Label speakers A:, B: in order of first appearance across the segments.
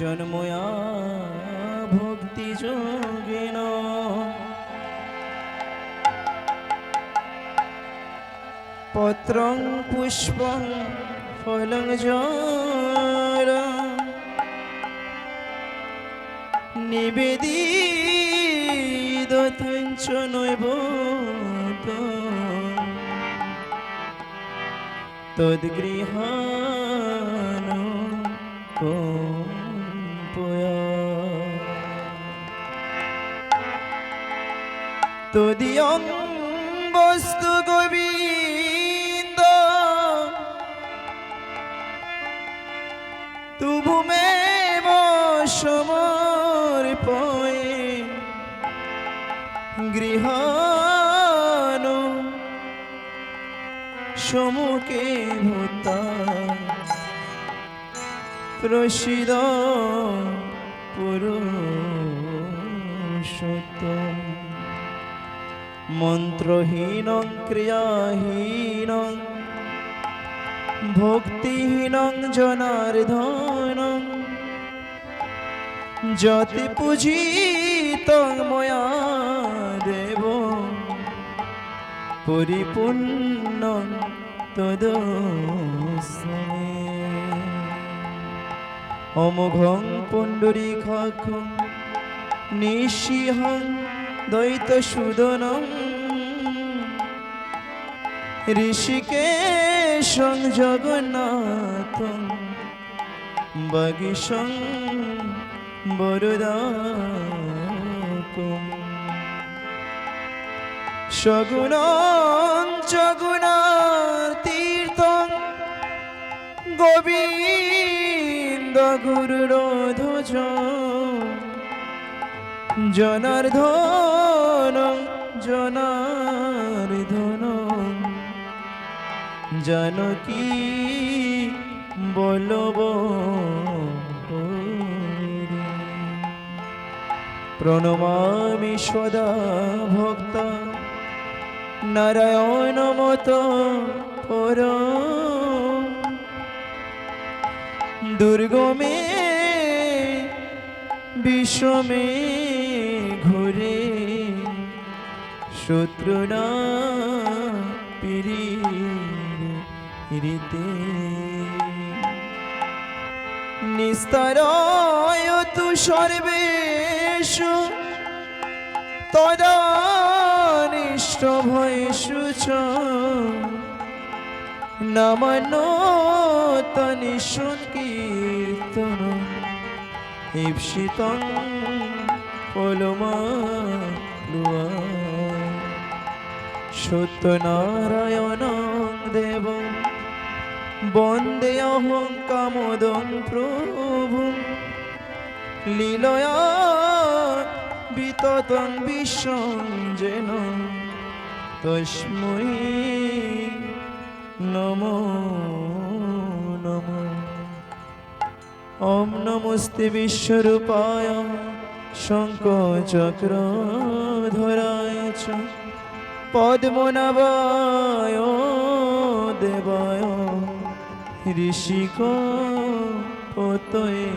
A: জন্ময়া ভক্তি যোগেন। পত্রং পুষ্পং ফলং জর নিবেদিত নৈব তদ্গৃহান কম্পয়া তদিয়ং বস্তু গোবিন্দ। তুবু মে সমর্পয়ে গৃহানো সমুখে ভূতা। প্রসিদ পুরুষোত্তম। মন্ত্রহীন ক্রিয়াহীন ভক্তিহীন জনার্দন। যতি পূজিত ময়া দেব পরিপূর্ণ তদস্মে অমোঘং পুণ্ডরীকাক্ষং নিঃসিহং দ্বৈতসুদনম ঋষিকেশং জগন্নাথং বাগীশং বরদাকম সগুণং জগুণাতীর্থং গোবিন্দ গুরুরোধজ জনার্ধন জনার্ধন জানকী বলব? প্রণমামি সদা ভক্ত নারায়ণ মত পর। দুর্গমে বিষমে ঘুরে শত্রু না পিড়িতে নিস্তারায় তু সর্বেষু তদানিষ্ট ভয়েষু চ। নমনোতনি সংকীর্তন ঈপ্সিতং পলমা সত্যনারায়ণ দেব বন্দে অহং কামদং প্রভু। লীলয়া বিততং যেন তস্মৈ নমো নমো। ওম নমস্তে বিশ্বরূপায় শঙ্কচক্রধরায় চ। পদ্মনাভায় দেবায় ঋষিক পতয়ে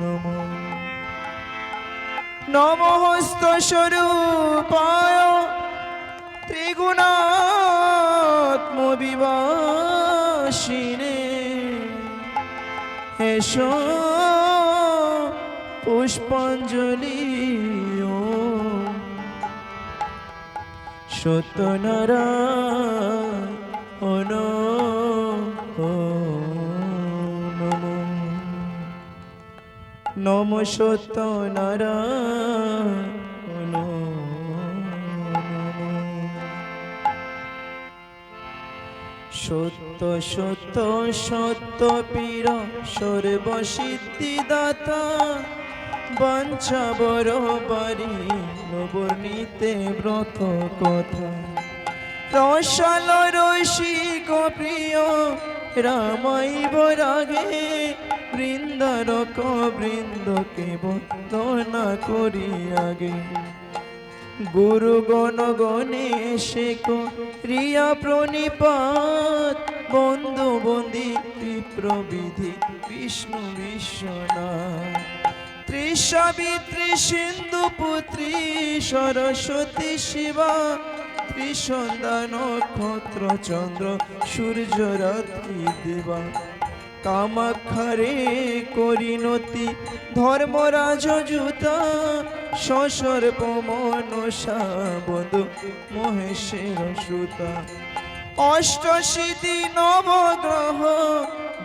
A: নম। নমস্ত স্বরূপায় ত্রিগুণাত্মবিবাসিনে এসো পুষ্পাঞ্জলি ও সত্যনারায়ণ নম নম সত্যনারায়ণ সত্য সত্য সত্য পীর সর্বসিদ্ধিদাতা বাঞ্ছা বড় বাড়ি নবর্ণীতে ব্রত কথা। রসাল রসিক প্রিয় রামাই বরাগে বৃন্দারক বৃন্দকে বন্দনা করি আগে। গুরু গণ গণেশে রিয়া প্রণিপাত। বন্ধু বন্দি বিপ্রবিধি বিষ্ণু বিশ্বনাথ। ত্রিসাবিত্রী সিন্ধু পুত্রী সরস্বতী শিবা। ত্রিসন্ধ্যা নক্ষত্র চন্দ্র সূর্য রাত্রি দেবা। কামাক্ষারে করিনতি ধর্মরাজ জুতা, সসর্প মনসা বধু, মহেশের সুতা। অষ্টশীতি নবগ্রহ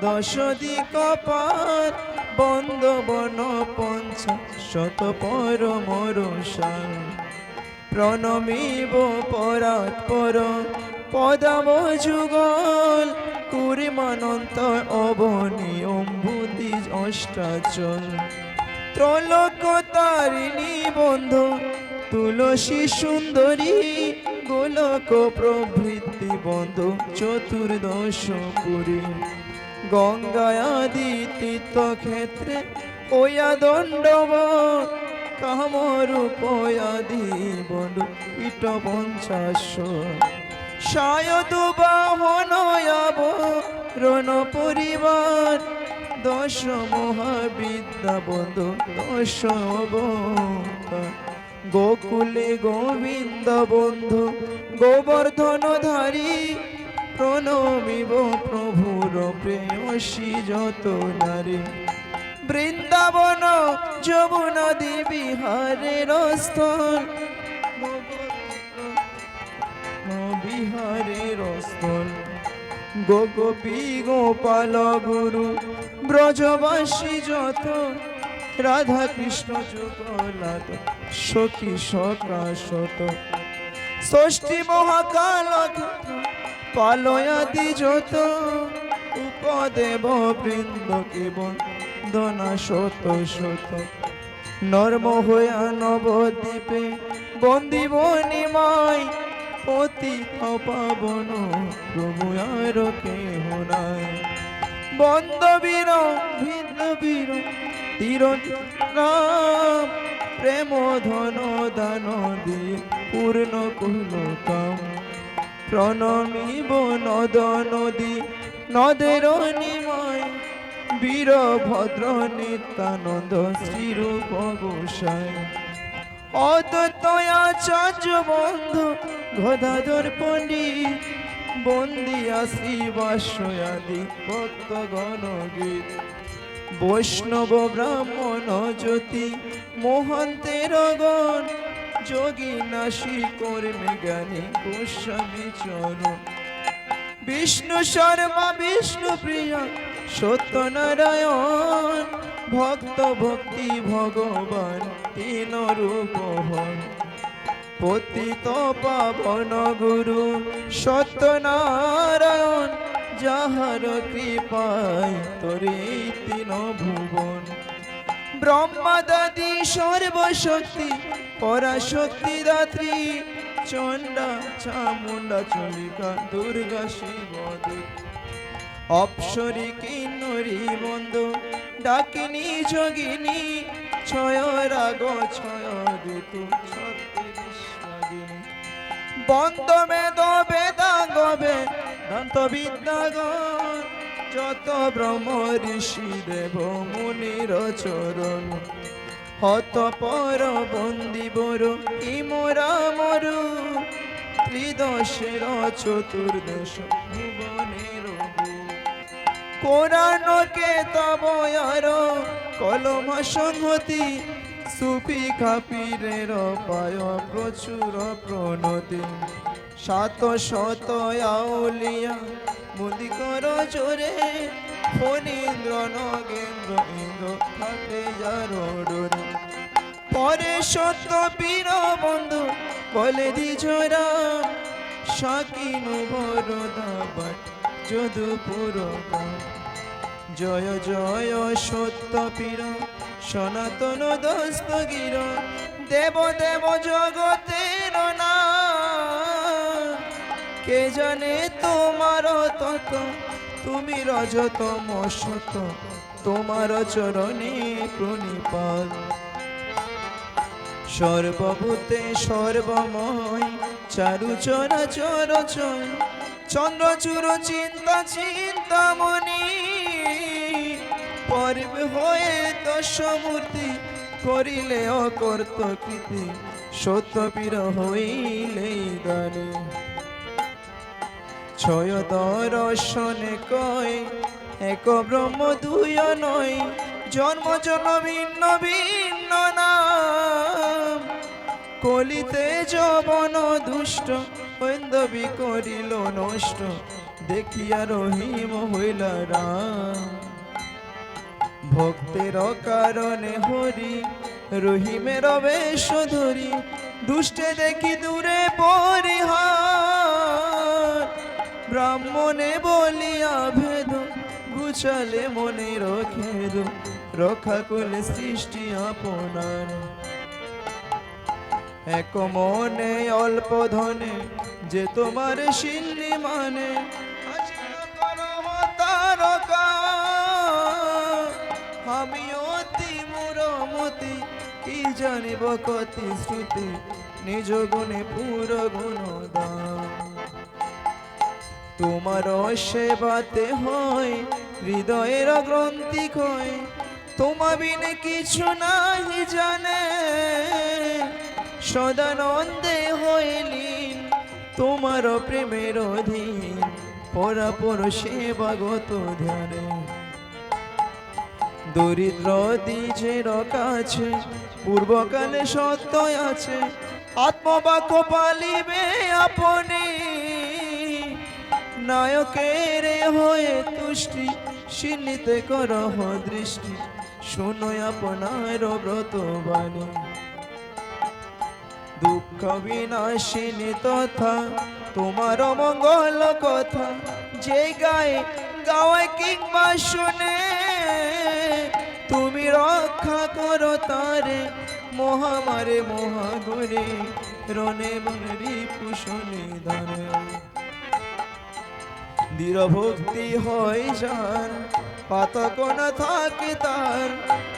A: দশ দিক পার বন্দ বন পঞ্চ শত পরমরসার প্রণমিব পরাৎ পর পদাব যুগল কুরিমানন্ত অবনী অম্বুদি অষ্টাচল। ত্রলোক তারিণী বন্ধু, তুলসী সুন্দরী, গোলক প্রভৃতি বন্ধু, চতুর্দশ পুরী। গঙ্গায়াদি তীর্থক্ষেত্রে ওয়া দণ্ডব কামরূপয়াদি বন্ধু, ইট পঞ্চাশ। সায়দ বাহনয়াব রণ পরিবার দশ মহাবিদ্যা বন্ধু দশ গোকুলে গোবিন্দ বন্ধু গোবর্ধন ধারী প্রণমিব প্রভুর প্রেয়সী যত নারী। বৃন্দাবন যমুনদী বিহারের স্থল। বিহারের স্থল গোপী গোপাল গুরু, ব্রজবাসী যত, রাধা কৃষ্ণ যুগলাত, সখী সকাশত ষষ্ঠী মহাকাল পালয়াদি যত, উপদেব বৃন্দ কেবল, দনা শত শত। নর্ম হইয়া নবদ্বীপে বন্দিব নিমাই পতি পাবন প্রভু আর কেহ নাই। বন্দ বীর ভিন্ন বীর তীর রাম প্রেম, ধন, দান, দিয়ে পূর্ণ কুল কাম। প্রণমিব নদ নদী নদের নিময় বীর ভদ্র নিত্যানন্দ শ্রীরূপ গোসাই অদ্বৈতাচার্য বন্ধু, গদাধর পণ্ডিত বন্দিয়া শ্রীবাসয়াদি ভক্তগণ গীত বৈষ্ণব ব্রাহ্মণ জ্যোতি, মোহন্তের গণ, যোগী নাসি কর্মে জ্ঞানী গোস্বামী চরণ। বিষ্ণু শর্মা, বিষ্ণু প্রিয়া, সত্যনারায়ণ ভক্ত ভক্তি ভগবান, তিন রূপ পতিত পাবন গুরু সত্যনারায়ণ, যাহার কৃপায় তোরে তিন ভুবন। ব্রহ্মাদাদি সর্বশক্তি পরাশক্তি দাত্রী, চণ্ডা চামুণ্ডা চলিকা দুর্গা শিব অপসরি কিন্নরি বন্ধ ডাকিনী, যোগিনী, ছয় রাগ, ছয় ঋতু বন্ধ বেদ বেদাঙ্গবে দন্ত বিদ্যাগণ যত ব্রহ্ম ঋষি দেব, মুনির চরণ। হত পর বন্দি বর, ইমরা মরু, ত্রিদশের চতুর্দশ ভুবনের কোরআনকে তব আর কলম সংহতি, সুফি খাপিরের পায় প্রচুর প্রণতি। সাত শত আউলিয়া মুদি কর জোরে, ফণীন্দ্র নগেন্দ্র ইন্দ্র থাকে যার ডোরে পরে সত্য বীর বন্ধু বলে দি ঝোরা সাকিনু বরদা বাট যদুপুর জয় জয় সত্য পীর, সনাতন দস্তগীর দেব দেব জগতের না। কে জানে তোমার তত? তুমি রজতম শত তোমার চরণে প্রণিপাত। সর্বভূতে সর্বময়, চারু চরা চর চন্দ্রচূর চিন্তা, চিন্তামণি পর্ব হয়ে দশমূর্তি করিলে অকর্ত কৃতি সত্য পীর হইলে দানে ছয় দর্শনে কয়, এক ব্রহ্ম, দুই নয়, জন্ম জন্ম, ভিন্ন ভিন্ন নাম। কলিতে যবন দুষ্ট ঐন্দবি করিল নষ্ট, দেখিয়া রহিম হইল রাম। ভক্তের কারণে হরি, রহিমের বেশ ধরি, দুষ্টে দেখি দূরে পরিহার। ব্রাহ্মণে বলিয়া ভেদ, গুছালে মনে রখেদ রক্ষা করলে সৃষ্টি আপনার। এক মনে অল্প ধনে, যে তোমার শিল্লি মানে আমি অতি মুরমতি, কি জানিব কতি শ্রুতি নিজ গুণে পুর গুণ তোমার সেবাতে হয় হৃদয়ের গ্রন্থি কয় তোমা বিনে কিছু নাই জানে। সদানন্দে হইলিন, তোমার প্রেমের অধীন। পরাপর সেবাগত ধ্যানে। দরিদ্র দ্বিজের কাছে, পূর্বকালে সত্য আছে আত্মবাক্য পালিবে আপনি। নায়কের হয়ে তুষ্টি সিন্নিতে করহ দৃষ্টি শুনো আপনার ব্রত বাণী। দুঃখ বিনাশিনী তথা, তোমার মঙ্গল কথা, যে গায়ে গাওয়ায় কিংবা শুনে তুমি রক্ষা করো তারে, মহামারে মহাগুরে রনে বনে পুষণে ধরে। দৃঢ় হয় যার, পাতক না থাকে তার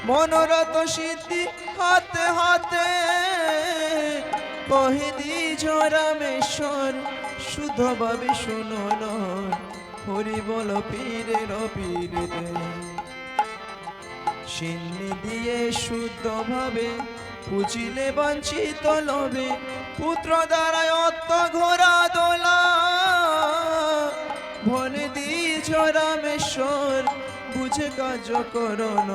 A: মনোরথ সিদ্ধি হাতে হাতে। কহে দিজ রামেশ্বর শুদ্ধ ভাবে শুনো নর হরি বল পীরের পীরে সিন্নি দিয়ে শুদ্ধ ভাবে পুজিলে বঞ্চিত লবে পুত্র দ্বারা অত্ত ঘোরা দোলা। ভনে দিজ রামেশ্বর, বুঝে কাজ করন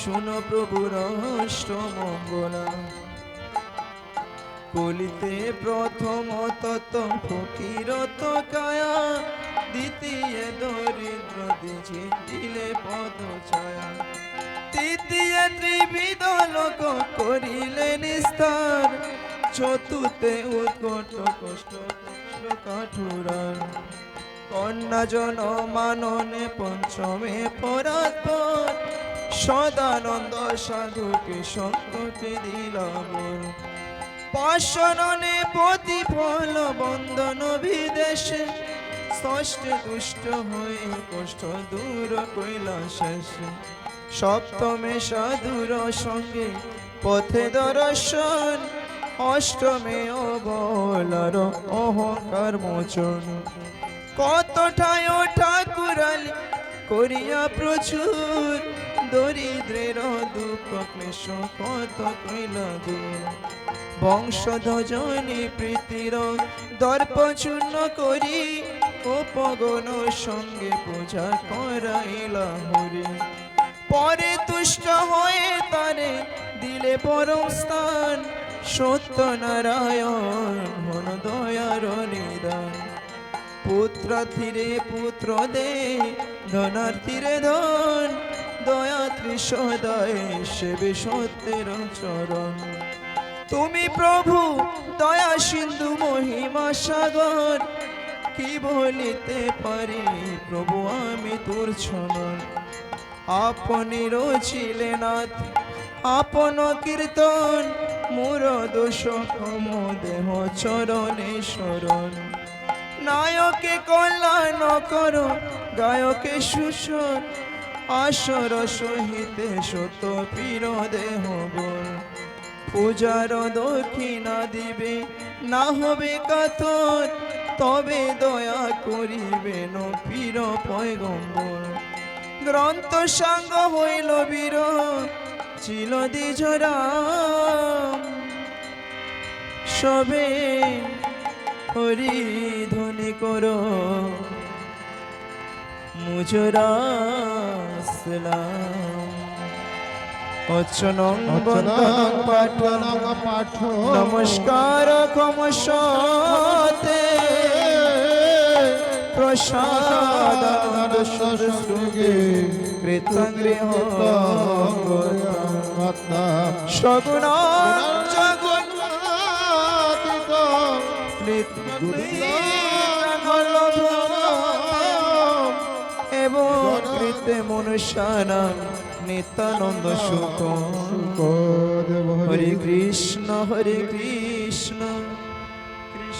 A: শুনো প্রভুর অষ্টমঙ্গলা কলিতে প্রথম তত ফকিরত কায়া, দ্বিতীয় দরিদ্র দিছে দিলে পদ ছায়া তৃতীয় ত্রিবিধ লোক করিলে নিস্তার চতুর্থে উৎকট কষ্ট কাঠুরার কন্যা জন মাননে পঞ্চমে পরাৎপর সদানন্দ সাধুকে সংকটে দিলাম পাশননে প্রতিফল বন্দন বিদেশে। ষষ্ঠে দুষ্ট হয়ে কষ্ট দূর কৈলাসে সপ্তমে সাধুর সঙ্গে পথে দর্শন, অষ্টমে অবলার অহংকার মোচন। কত ঠায় ঠাকুরালি করিয়া প্রচুর, দরিদ্রের দুঃখ ক্লেশ কত কইলা প্রীতির দর্প চূর্ণ করি উপগণ সঙ্গে পূজা করাইলা হরি। পরে তুষ্ট হয়ে তারে দিলে পরম স্থান। সত্য নারায়ণ হন দয়ার নিদান। পুত্রার্থীরে পুত্র দে ধনার্থীরে ধন। দয়া সদায় সেবে সত্যের চরণ। তুমি প্রভু, দয়া সিন্ধু মহিমা সাগর। কি বলিতে পারি, প্রভু আমি তোর ছনন আপনি রচিলে নাথ আপন কীর্তন মোর দোষ ক্ষম দেহ চরণে শরণ। নায়কে কল্যাণ কর, গায়কে সুসর, আসর সহিতে শত পীর দেহ পূজার দক্ষিণা দিবে, না হবে কাতর, তবে দয়া করিবে করিবেন পীর পয়গম্বর। গ্রন্থ সাঙ্গ হইল বীর ছিল দ্বিজরাম সবে হরি ধ্বনি করো মুজরাসলাম। অচনং বন্দনং পাঠনং
B: পাঠ।
A: নমস্কার কমসতে প্রসাদ সঙ্গে কৃতগৃহ সগুণ এবং কৃতে মনুষ্যানা নিত্যানন্দ সুখ। হরে কৃষ্ণ। হরে কৃষ্ণ।